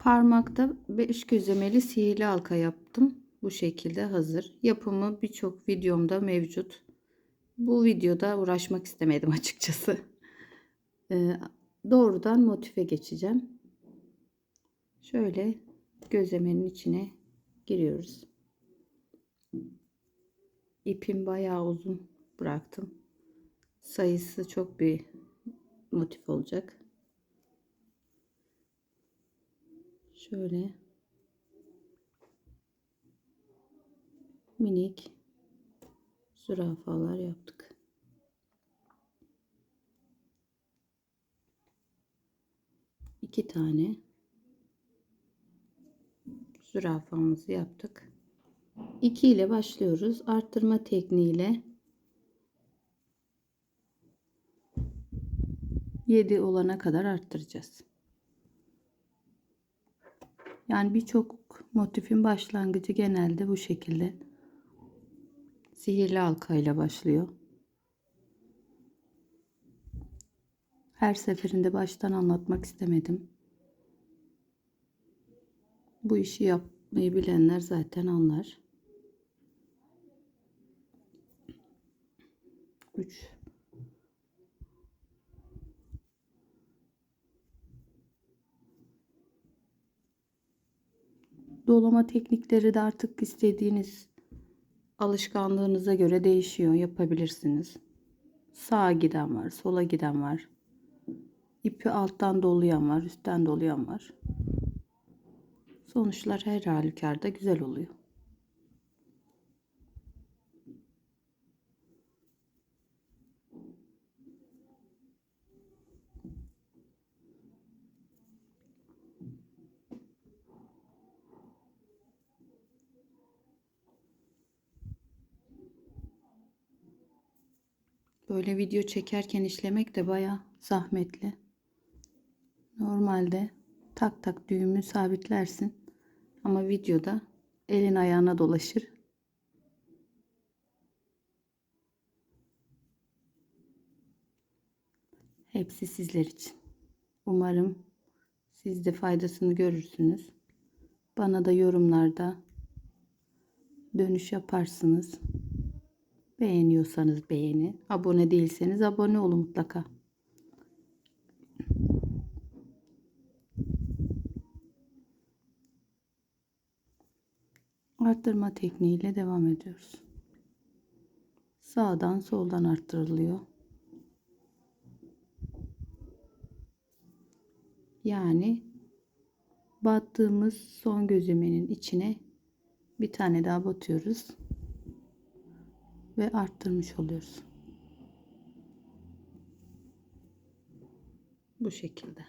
Parmakta 5 gözlemeli sihirli halka yaptım. Bu şekilde hazır. Yapımı birçok videomda mevcut. Bu videoda uğraşmak istemedim açıkçası. Ee, doğrudan motife geçeceğim. Şöyle gözlemenin içine giriyoruz. İpim bayağı uzun bıraktım. Sayısı çok bir motif olacak. Şöyle minik zürafalar yaptık. İki tane zürafamızı yaptık. 2 ile başlıyoruz. Arttırma tekniğiyle 7 olana kadar arttıracağız. Yani birçok motifin başlangıcı genelde bu şekilde. Sihirli halkayla başlıyor. Her seferinde baştan anlatmak istemedim. Bu işi yapmayı bilenler zaten anlar. 3 Dolama teknikleri de artık istediğiniz alışkanlığınıza göre değişiyor. Yapabilirsiniz. Sağa giden var, sola giden var. İpi alttan dolayan var, üstten dolayan var. Sonuçlar her halükarda güzel oluyor. Böyle video çekerken işlemek de baya zahmetli. Normalde tak tak düğümü sabitlersin. Ama videoda elin ayağına dolaşır. Hepsi sizler için. Umarım siz de faydasını görürsünüz. Bana da yorumlarda dönüş yaparsınız. Beğeniyorsanız beğeni. Abone değilseniz abone olun mutlaka. Arttırma tekniğiyle devam ediyoruz. Sağdan soldan arttırılıyor. Yani battığımız son gözlemenin içine bir tane daha batıyoruz ve arttırmış oluyoruz. Bu şekilde.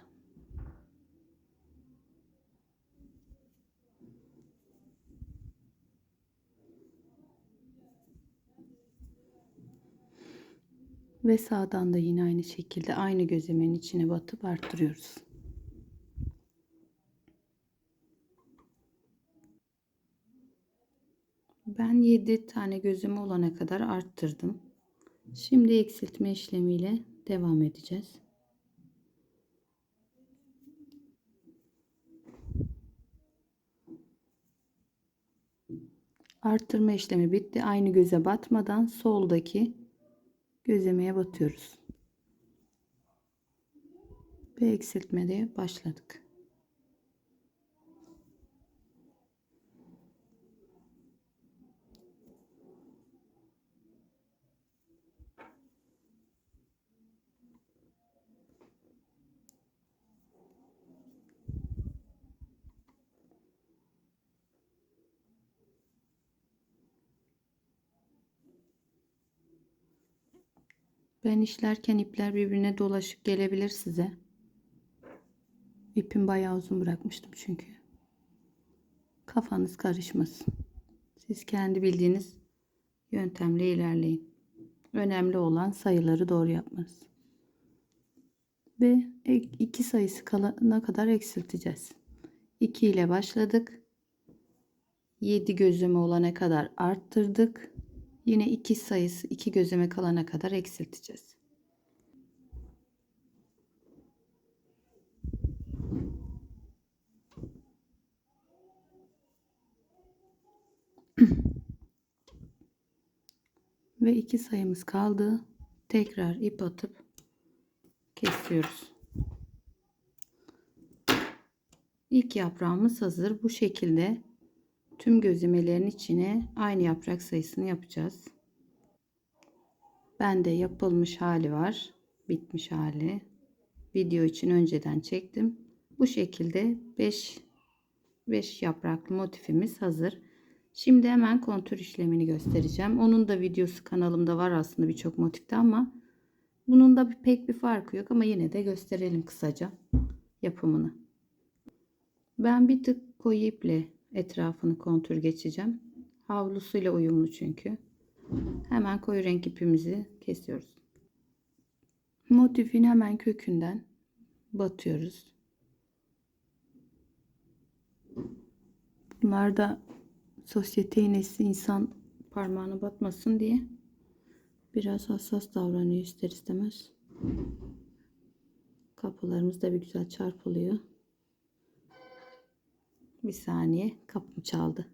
Ve sağdan da yine aynı şekilde aynı gözlemenin içine batıp arttırıyoruz. Ben 7 tane gözüm olana kadar arttırdım. Şimdi eksiltme işlemiyle devam edeceğiz. Arttırma işlemi bitti. Aynı göze batmadan soldaki gözlemeye batıyoruz. Ve eksiltmeye başladık. Ben işlerken ipler birbirine dolaşık gelebilir size. İpim bayağı uzun bırakmıştım çünkü. Kafanız karışmasın. Siz kendi bildiğiniz yöntemle ilerleyin. Önemli olan sayıları doğru yapmanız. Ve iki sayısı kalana kadar eksilteceğiz. 2 ile başladık. 7 gözleme olana kadar arttırdık. Yine 2 sayısı 2 gözüme kalana kadar eksilteceğiz. Ve 2 sayımız kaldı. Tekrar ip atıp kesiyoruz. İlk yaprağımız hazır. Bu şekilde tüm gözlemelerin içine aynı yaprak sayısını yapacağız. Bende yapılmış hali var. Bitmiş hali. Video için önceden çektim. Bu şekilde 5 5 yapraklı motifimiz hazır. Şimdi hemen kontür işlemini göstereceğim. Onun da videosu kanalımda var aslında birçok motifte ama bunun da pek bir farkı yok ama yine de gösterelim kısaca yapımını. Ben bir tık koyu iple etrafını kontür geçeceğim. Havlusuyla uyumlu çünkü. Hemen koyu renk ipimizi kesiyoruz. Motifin hemen kökünden batıyoruz. Bunlar da sosyete iğnesi insan parmağına batmasın diye biraz hassas davranıyor ister istemez. Kapılarımız da bir güzel çarpılıyor. Bir saniye kapım çaldı.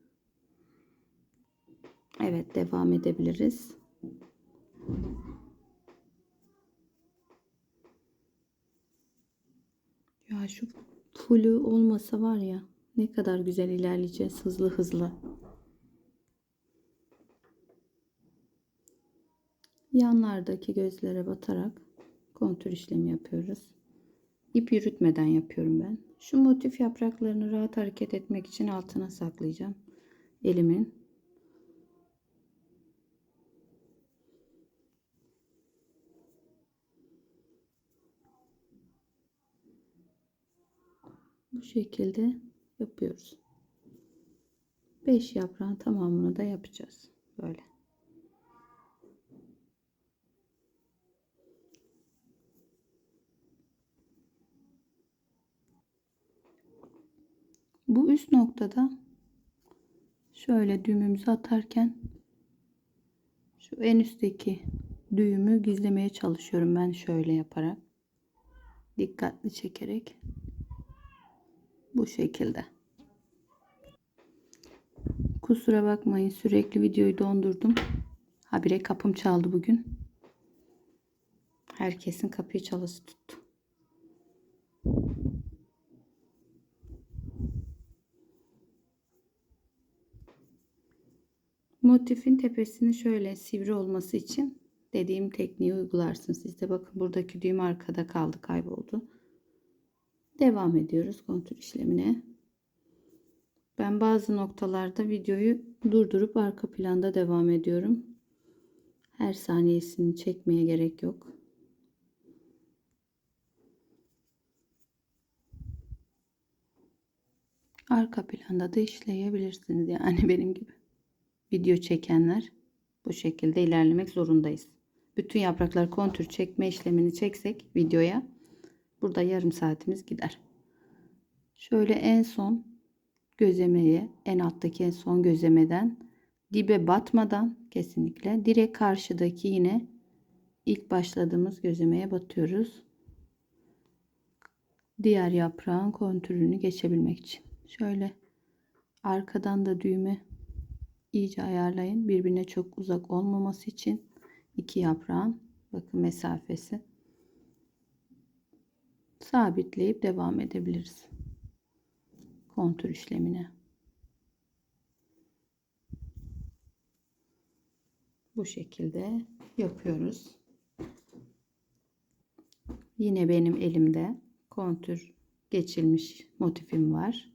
Evet devam edebiliriz. Ya şu flu olmasa var ya ne kadar güzel ilerleyeceğiz hızlı hızlı. Yanlardaki gözlere batarak kontür işlemi yapıyoruz. İp yürütmeden yapıyorum ben. Şu motif yapraklarını rahat hareket etmek için altına saklayacağım. Elimin. Bu şekilde yapıyoruz. 5 yaprağın tamamını da yapacağız. Böyle. Bu üst noktada şöyle düğümümüzü atarken şu en üstteki düğümü gizlemeye çalışıyorum ben şöyle yaparak. Dikkatli çekerek. Bu şekilde. Kusura bakmayın sürekli videoyu dondurdum. Habire kapım çaldı bugün. Herkesin kapıyı çalısı tuttu Motifin tepesini şöyle sivri olması için dediğim tekniği uygularsınız. Siz de bakın buradaki düğüm arkada kaldı kayboldu. Devam ediyoruz kontür işlemine. Ben bazı noktalarda videoyu durdurup arka planda devam ediyorum. Her saniyesini çekmeye gerek yok. Arka planda da işleyebilirsiniz yani benim gibi video çekenler bu şekilde ilerlemek zorundayız. Bütün yapraklar kontür çekme işlemini çeksek videoya burada yarım saatimiz gider. Şöyle en son gözlemeye en alttaki en son gözlemeden dibe batmadan kesinlikle direkt karşıdaki yine ilk başladığımız gözlemeye batıyoruz. Diğer yaprağın kontürünü geçebilmek için. Şöyle arkadan da düğme iyice ayarlayın. Birbirine çok uzak olmaması için iki yaprağın bakın mesafesi sabitleyip devam edebiliriz. Kontür işlemine. Bu şekilde yapıyoruz. Yine benim elimde kontür geçilmiş motifim var.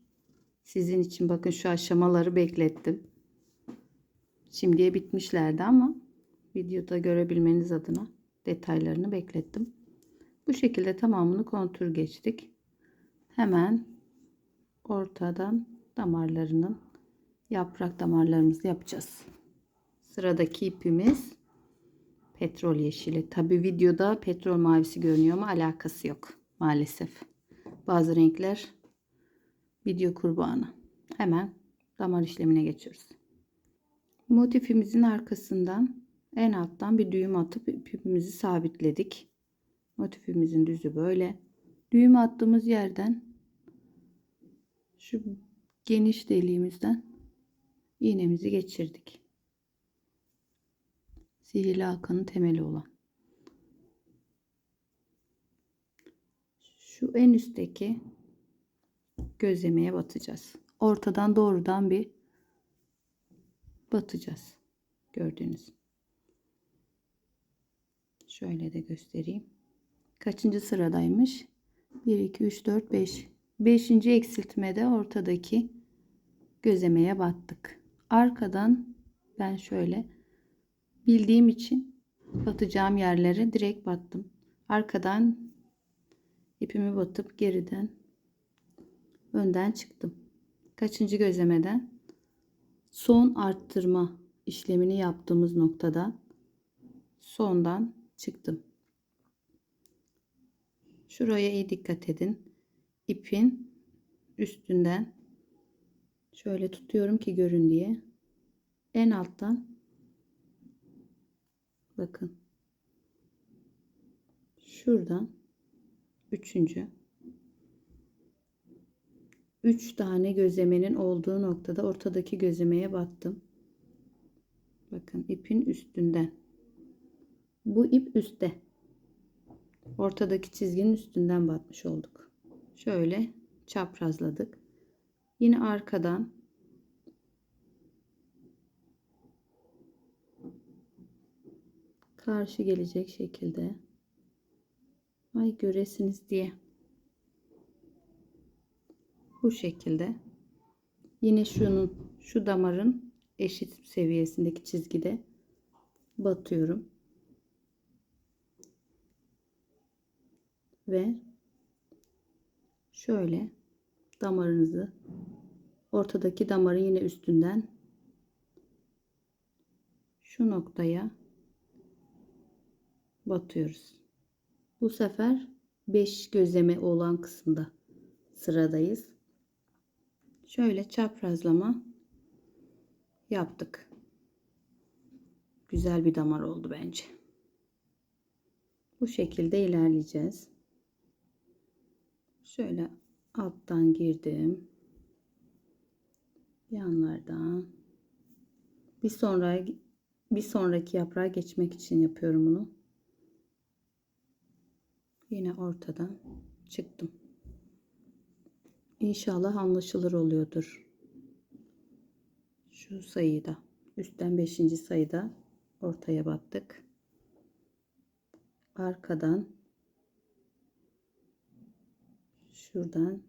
Sizin için bakın şu aşamaları beklettim. Şimdiye bitmişlerdi ama videoda görebilmeniz adına detaylarını beklettim. Bu şekilde tamamını kontür geçtik. Hemen ortadan damarlarının yaprak damarlarımızı yapacağız. Sıradaki ipimiz petrol yeşili. Tabi videoda petrol mavisi görünüyor ama alakası yok maalesef. Bazı renkler video kurbanı. Hemen damar işlemine geçiyoruz. Motifimizin arkasından en alttan bir düğüm atıp ipimizi sabitledik. Motifimizin düzü böyle. Düğüm attığımız yerden şu geniş deliğimizden iğnemizi geçirdik. Sihirli halkanın temeli olan. Şu en üstteki gözlemeye batacağız. Ortadan doğrudan bir batacağız. Gördüğünüz. Şöyle de göstereyim. Kaçıncı sıradaymış? 1, 2, 3, 4, 5. Beşinci eksiltmede ortadaki gözlemeye battık. Arkadan ben şöyle bildiğim için batacağım yerlere direkt battım. Arkadan ipimi batıp geriden önden çıktım. Kaçıncı gözlemeden? Son arttırma işlemini yaptığımız noktada sondan çıktım. Şuraya iyi dikkat edin. İpin üstünden şöyle tutuyorum ki görün diye. En alttan bakın. Şuradan üçüncü üç tane gözlemenin olduğu noktada ortadaki gözlemeye battım. Bakın ipin üstünden. Bu ip üstte. Ortadaki çizginin üstünden batmış olduk. Şöyle çaprazladık. Yine arkadan karşı gelecek şekilde ay göresiniz diye bu şekilde yine şunun şu damarın eşit seviyesindeki çizgide batıyorum ve şöyle damarınızı ortadaki damarın yine üstünden şu noktaya batıyoruz. Bu sefer 5 gözleme olan kısımda sıradayız. Şöyle çaprazlama yaptık. Güzel bir damar oldu bence. Bu şekilde ilerleyeceğiz. Şöyle alttan girdim. Yanlardan. Bir sonra bir sonraki yaprağa geçmek için yapıyorum bunu. Yine ortadan çıktım. İnşallah anlaşılır oluyordur. Şu sayıda üstten 5. sayıda ortaya battık. Arkadan şuradan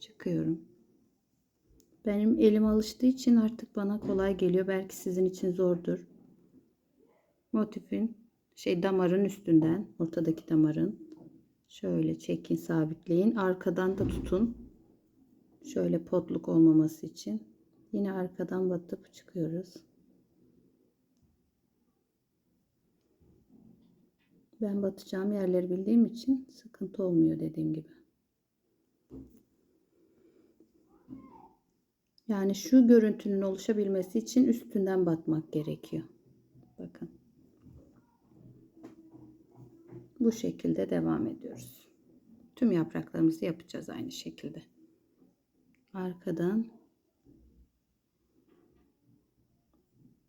çıkıyorum. Benim elim alıştığı için artık bana kolay geliyor. Belki sizin için zordur. Motifin şey damarın üstünden, ortadaki damarın şöyle çekin, sabitleyin. Arkadan da tutun. Şöyle potluk olmaması için. Yine arkadan batıp çıkıyoruz. Ben batacağım yerleri bildiğim için sıkıntı olmuyor dediğim gibi. Yani şu görüntünün oluşabilmesi için üstünden batmak gerekiyor. Bakın. Bu şekilde devam ediyoruz. Tüm yapraklarımızı yapacağız aynı şekilde. Arkadan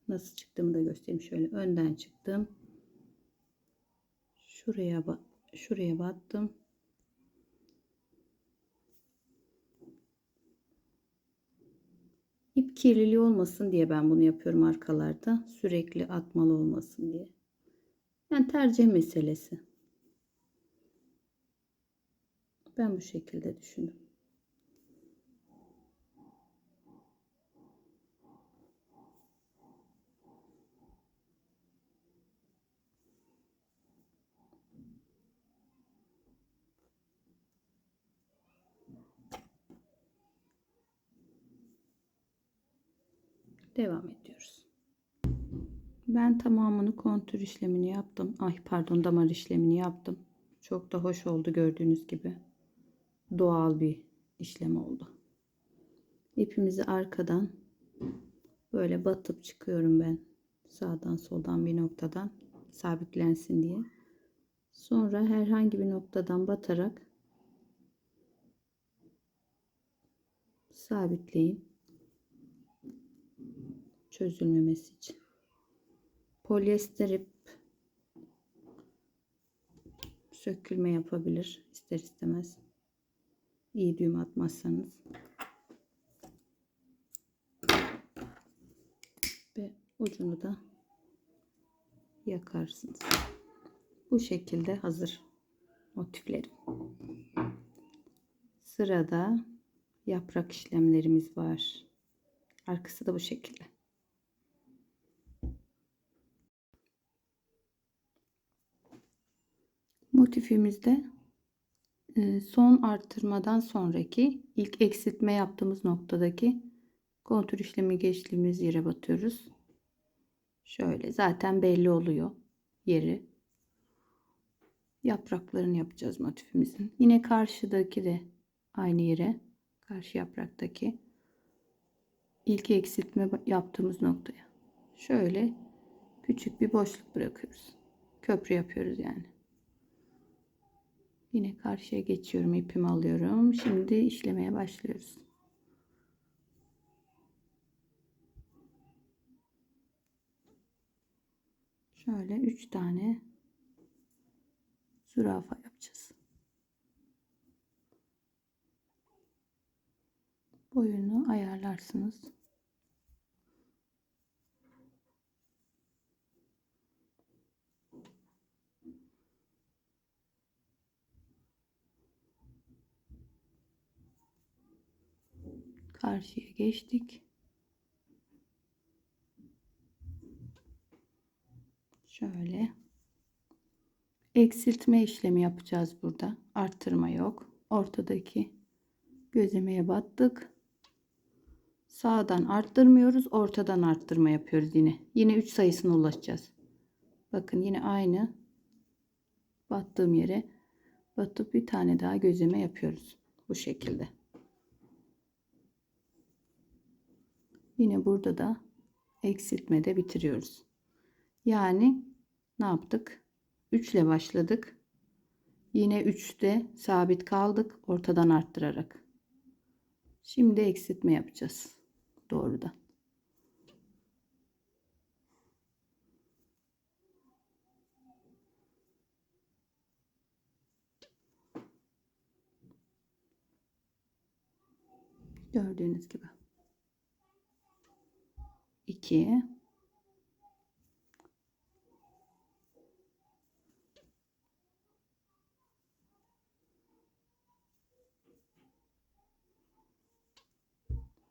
nasıl çıktığımı da göstereyim. Şöyle önden çıktım. Şuraya şuraya battım. İp kirliliği olmasın diye ben bunu yapıyorum arkalarda. Sürekli atmalı olmasın diye. Yani tercih meselesi. Ben bu şekilde düşündüm. Devam ediyoruz. Ben tamamını kontür işlemini yaptım. Ay pardon damar işlemini yaptım. Çok da hoş oldu gördüğünüz gibi. Doğal bir işlem oldu. İpimizi arkadan böyle batıp çıkıyorum ben. Sağdan soldan bir noktadan sabitlensin diye. Sonra herhangi bir noktadan batarak sabitleyin. çözülmemesi için. Polyester ip sökülme yapabilir ister istemez. İyi düğüm atmazsanız. Ve ucunu da yakarsınız. Bu şekilde hazır motiflerim. Sırada yaprak işlemlerimiz var. Arkası da bu şekilde. Motifimizde son artırmadan sonraki ilk eksiltme yaptığımız noktadaki kontür işlemi geçtiğimiz yere batıyoruz. Şöyle zaten belli oluyor yeri. Yapraklarını yapacağız motifimizin. Yine karşıdaki de aynı yere karşı yapraktaki ilk eksiltme yaptığımız noktaya şöyle küçük bir boşluk bırakıyoruz. Köprü yapıyoruz yani. Yine karşıya geçiyorum. ipimi alıyorum. Şimdi işlemeye başlıyoruz. Şöyle 3 tane zürafa yapacağız. Boyunu ayarlarsınız. Karşıya geçtik. Şöyle eksiltme işlemi yapacağız burada. Arttırma yok. Ortadaki gözlemeye battık. Sağdan arttırmıyoruz. Ortadan arttırma yapıyoruz yine. Yine 3 sayısına ulaşacağız. Bakın yine aynı battığım yere batıp bir tane daha gözleme yapıyoruz. Bu şekilde. Yine burada da eksiltmede bitiriyoruz. Yani ne yaptık? 3 ile başladık. Yine 3'te sabit kaldık ortadan arttırarak. Şimdi eksiltme yapacağız. Doğrudan. Gördüğünüz gibi. 2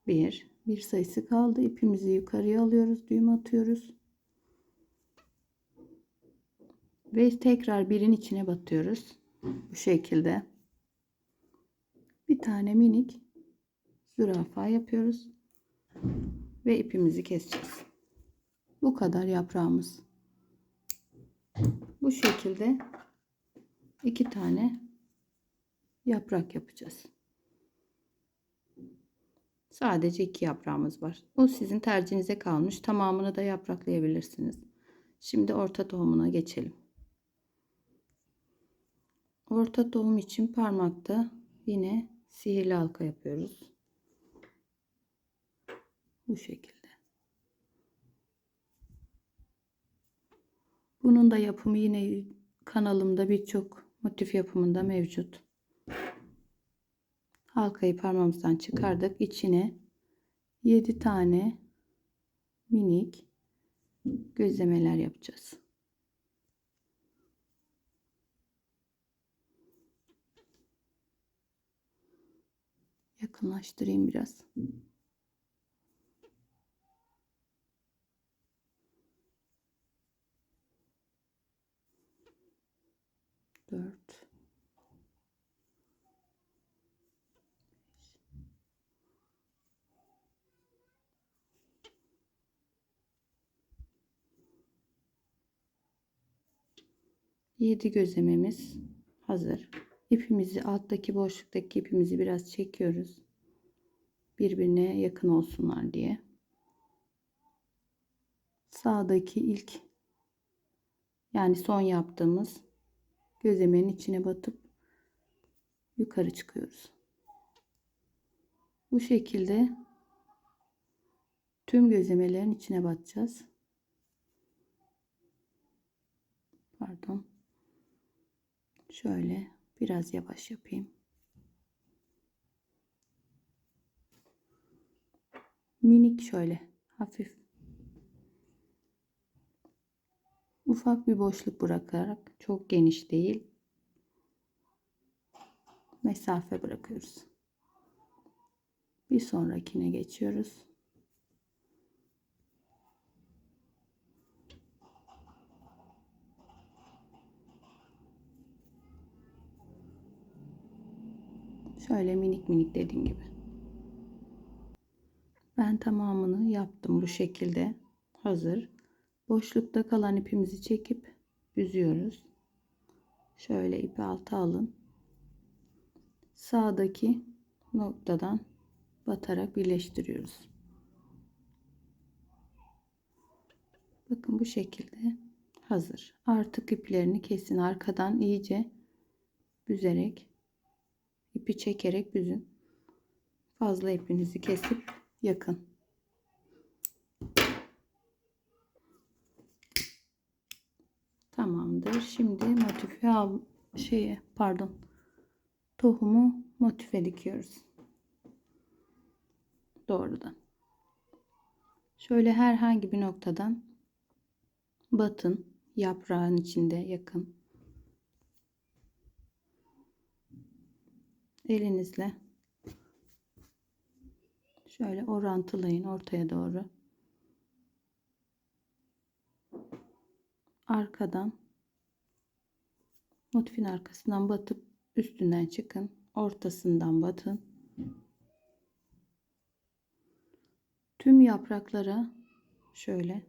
bir bir sayısı kaldı. İpimizi yukarıya alıyoruz düğüm atıyoruz. Ve tekrar birin içine batıyoruz. Bu şekilde. Bir tane minik zürafa yapıyoruz ve ipimizi keseceğiz bu kadar yaprağımız bu şekilde iki tane yaprak yapacağız Sadece iki yaprağımız var. O sizin tercihinize kalmış. Tamamını da yapraklayabilirsiniz. Şimdi orta tohumuna geçelim. Orta tohum için parmakta yine sihirli halka yapıyoruz. Bu şekilde. Bunun da yapımı yine kanalımda birçok motif yapımında mevcut. Halkayı parmağımızdan çıkardık. İçine 7 tane minik gözlemeler yapacağız. Yakınlaştırayım biraz. 7 gözlememiz hazır. İpimizi alttaki boşluktaki ipimizi biraz çekiyoruz. Birbirine yakın olsunlar diye. Sağdaki ilk yani son yaptığımız gözlemenin içine batıp yukarı çıkıyoruz. Bu şekilde Tüm gözlemelerin içine batacağız. Pardon. Şöyle biraz yavaş yapayım. Minik şöyle hafif ufak bir boşluk bırakarak çok geniş değil mesafe bırakıyoruz. Bir sonrakine geçiyoruz. Şöyle minik minik dediğim gibi. Ben tamamını yaptım bu şekilde. Hazır. Boşlukta kalan ipimizi çekip büzüyoruz. Şöyle ipi alta alın. Sağdaki noktadan batarak birleştiriyoruz. Bakın bu şekilde hazır. Artık iplerini kesin arkadan iyice büzerek ipi çekerek büzün. Fazla ipinizi kesip yakın. Tamamdır. Şimdi motifi al şeye pardon tohumu motife dikiyoruz. Doğrudan. Şöyle herhangi bir noktadan batın yaprağın içinde yakın. Elinizle şöyle orantılayın ortaya doğru. Arkadan motifin arkasından batıp üstünden çıkın. Ortasından batın. Tüm yapraklara şöyle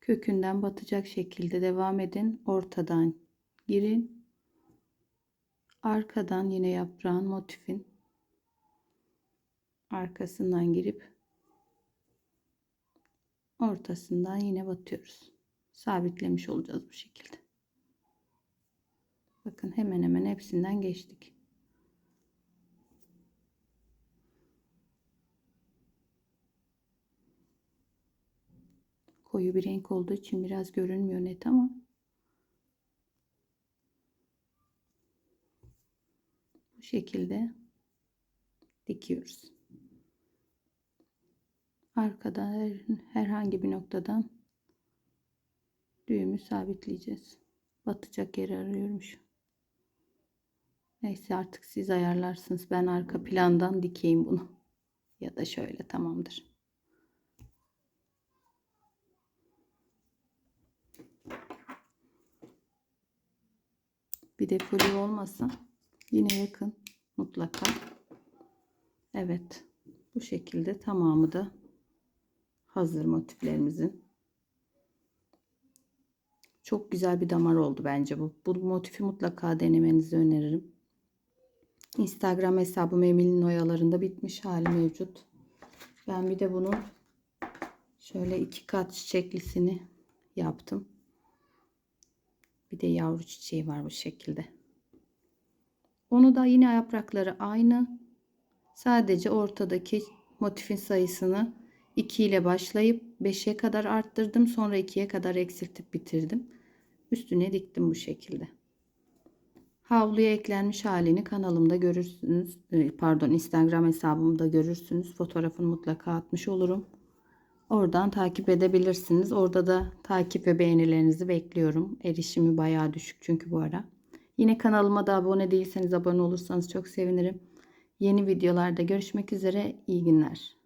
kökünden batacak şekilde devam edin. Ortadan girin. Arkadan yine yaprağın motifin arkasından girip ortasından yine batıyoruz. Sabitlemiş olacağız bu şekilde. Bakın hemen hemen hepsinden geçtik. Koyu bir renk olduğu için biraz görünmüyor net ama bu şekilde dikiyoruz. Arkada her, herhangi bir noktadan düğümü sabitleyeceğiz. Batacak yer arıyorum şu. Neyse artık siz ayarlarsınız. Ben arka plandan dikeyim bunu. Ya da şöyle tamamdır. Bir de flu olmasa yine yakın mutlaka. Evet. Bu şekilde tamamı da hazır motiflerimizin. Çok güzel bir damar oldu bence bu. Bu motifi mutlaka denemenizi öneririm. Instagram hesabım Emel'in oyalarında bitmiş hali mevcut. Ben bir de bunun şöyle iki kat çiçeklisini yaptım. Bir de yavru çiçeği var bu şekilde. Onu da yine yaprakları aynı. Sadece ortadaki motifin sayısını 2 ile başlayıp 5'e kadar arttırdım. Sonra 2'ye kadar eksiltip bitirdim. Üstüne diktim bu şekilde. Havluya eklenmiş halini kanalımda görürsünüz. E, pardon Instagram hesabımda görürsünüz. Fotoğrafını mutlaka atmış olurum. Oradan takip edebilirsiniz. Orada da takip ve beğenilerinizi bekliyorum. Erişimi bayağı düşük çünkü bu ara. Yine kanalıma da abone değilseniz abone olursanız çok sevinirim. Yeni videolarda görüşmek üzere. İyi günler.